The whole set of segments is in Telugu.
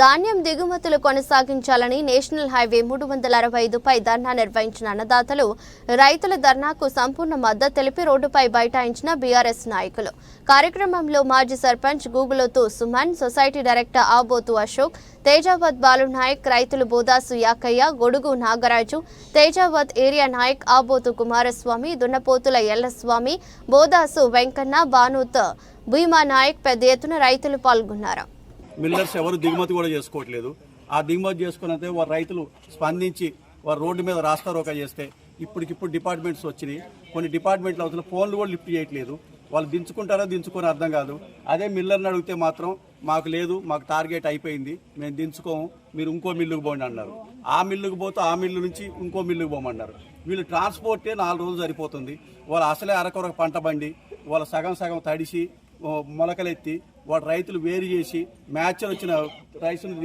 ధాన్యం దిగుమతులు కొనసాగించాలని నేషనల్ హైవే మూడు వందల అరవై ఐదుపై ధర్నా నిర్వహించిన అన్నదాతలు రైతుల ధర్నాకు సంపూర్ణ మద్దతు తెలిపి రోడ్డుపై బైఠాయించిన బీఆర్ఎస్ నాయకులు. కార్యక్రమంలో మాజీ సర్పంచ్ గూగులోతు సుమన్ సొసైటీ డైరెక్టర్ ఆబోతు అశోక్ తేజావత్ బాలు నాయక్ రైతులు బోదాసు యాకయ్య గొడుగు నాగరాజు తేజావత్ ఏరియా నాయక్ ఆబోతు కుమారస్వామి దున్నపోతుల ఎల్లస్వామి బోదాసు వెంకన్న బానూత్ భీమా నాయక్ పెద్ద ఎత్తున రైతులు పాల్గొన్నారు. మిల్లర్స్ ఎవరు దిగుమతి కూడా చేసుకోవట్లేదు. ఆ దిగుమతి చేసుకున్నతే వారు రైతులు స్పందించి వారు రోడ్డు మీద రాస్తారోక చేస్తే ఇప్పటికిప్పుడు డిపార్ట్మెంట్స్ వచ్చినాయి. కొన్ని డిపార్ట్మెంట్లు అవుతున్న ఫోన్లు కూడా లిఫ్ట్ చేయట్లేదు. వాళ్ళు దించుకుంటారో దించుకొని అర్థం కాదు. అదే మిల్లర్ని అడిగితే మాత్రం మాకు లేదు మాకు టార్గెట్ అయిపోయింది మేము దించుకోము మీరు ఇంకో మిల్లుకు పోండి అన్నారు. ఆ మిల్లుకు పోతే ఆ మిల్లు నుంచి ఇంకో మిల్లుకు పోమన్నారు. వీళ్ళు ట్రాన్స్పోర్టే నాలుగు రోజులు సరిపోతుంది. వాళ్ళు అసలే అరకొరకు పంట బండి వాళ్ళ సగం సగం తడిసి మొలకలెత్తి వాడు రైతులు వేరు చేసి మ్యాచ్ వచ్చిన రైసును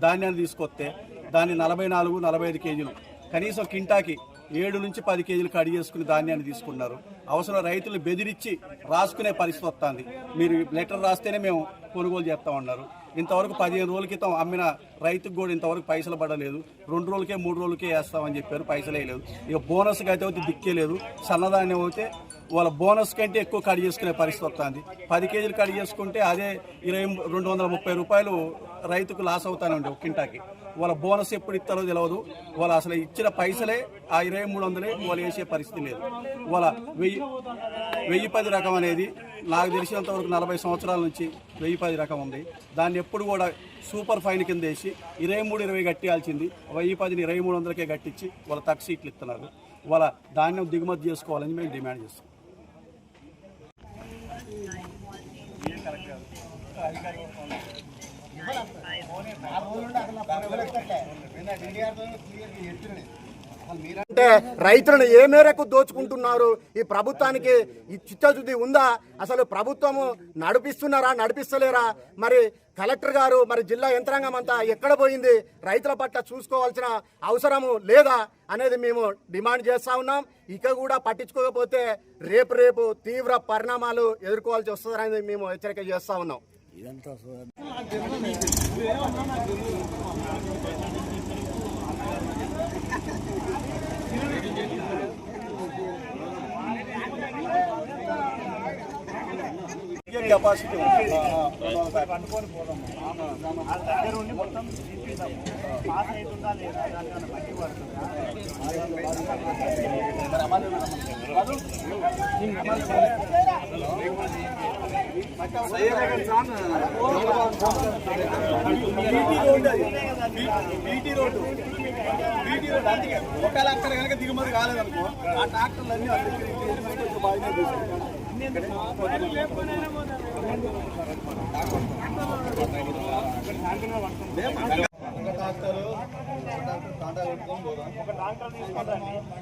ధాన్యాన్ని తీసుకొస్తే దాన్ని నలభై నాలుగు నలభై ఐదు కేజీలు. కనీసం కింటాకి ఏడు నుంచి పది కేజీలు కడి చేసుకుని ధాన్యాన్ని తీసుకున్నారు. అవసరం రైతులు బెదిరించి రాసుకునే పరిస్థితి వస్తుంది. మీరు లెటర్ రాస్తేనే మేము కొనుగోలు చేస్తామన్నారు. ఇంతవరకు పదిహేను రోజుల క్రితం అమ్మిన రైతుకు కూడా ఇంతవరకు పైసలు పడలేదు. రెండు రోజులకే మూడు రోజులకే వేస్తామని చెప్పారు పైసలు వేయలేదు. ఇక బోనస్కి అయితే అయితే దిక్కే లేదు సన్నధాన్యం అయితే వాళ్ళ బోనస్ కంటే ఎక్కువ కట్ చేసుకునే పరిస్థితి వస్తుంది. పది కేజీలు కట్ చేసుకుంటే అదే ఇరవై రెండు వందల ముప్పై రూపాయలు రైతుకు లాస్ అవుతానండి ఒక కింటాకి వాళ్ళ బోనస్ ఎప్పుడు ఇస్తారో తెలియదు వాళ్ళు అసలు ఇచ్చిన పైసలే ఆ ఇరవై మూడు వందలే వాళ్ళు వేసే పరిస్థితి లేదు. వాళ్ళ వెయ్యి వెయ్యి పది రకం అనేది నాకు తెలిసినంత వరకు నలభై సంవత్సరాల నుంచి వెయ్యి పది రకం ఉంది. దాన్ని ఎప్పుడు కూడా సూపర్ ఫైన్ కింద వేసి ఇరవై మూడు ఇరవై కట్టియాల్సింది. వెయ్యి పదిని ఇరవై మూడు వందలకే కట్టించి వాళ్ళ తక్కువ సీట్లు ఇస్తున్నారు. వాళ్ళ ధాన్యం దిగుమతి చేసుకోవాలని మేము డిమాండ్ చేస్తాం. అంటే రైతులను ఏ మేరకు దోచుకుంటున్నారు? ఈ ప్రభుత్వానికి ఈ చిత్తశుద్ధి ఉందా? అసలు ప్రభుత్వము నడిపిస్తున్నారా నడిపిస్తలేరా? మరి కలెక్టర్ గారు మరి జిల్లా యంత్రాంగం అంతా ఎక్కడ పోయింది? రైతుల పట్ల చూసుకోవాల్సిన అవసరము లేదా అనేది మేము డిమాండ్ చేస్తా ఉన్నాం. ఇక కూడా పట్టించుకోకపోతే రేపు రేపు తీవ్ర పరిణామాలు ఎదుర్కోవాల్సి వస్తుందని మేము హెచ్చరిక చేస్తా ఉన్నాం. Thank you. Capacity BT road BT road అందుకే ఒకవేళ అక్కడ కనుక దిగుమతి కాలేదనుకో ఆ ట్రాక్టర్లన్నీ వాళ్ళ దగ్గర ఇంటి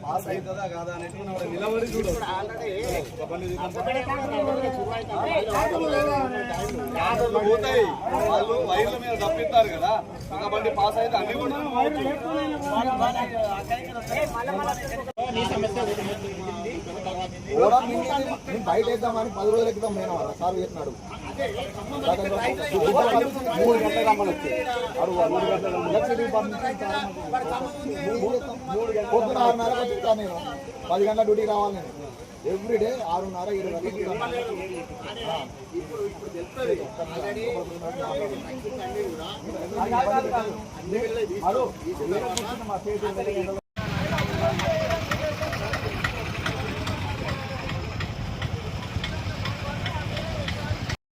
పాస్ అవుతుందా కాదా అనేది మనం నిలబడి చూడు పోతాయి వాళ్ళు వైర్ల మీద తప్పిస్తారు కదా ఒక బండి పాస్ అయితే అన్ని కూడా నేను బయట వేద్దామని పది రోజుల క్రితం నేను సార్ చెప్పినాడు మూడు గంటల రమ్మని వచ్చి మూడు పొద్దున ఆరున్నర చెప్తాను నేను పది గంటల డ్యూటీ రావాలి నేను ఎవ్రీడే ఆరున్నర హలో మా చేతి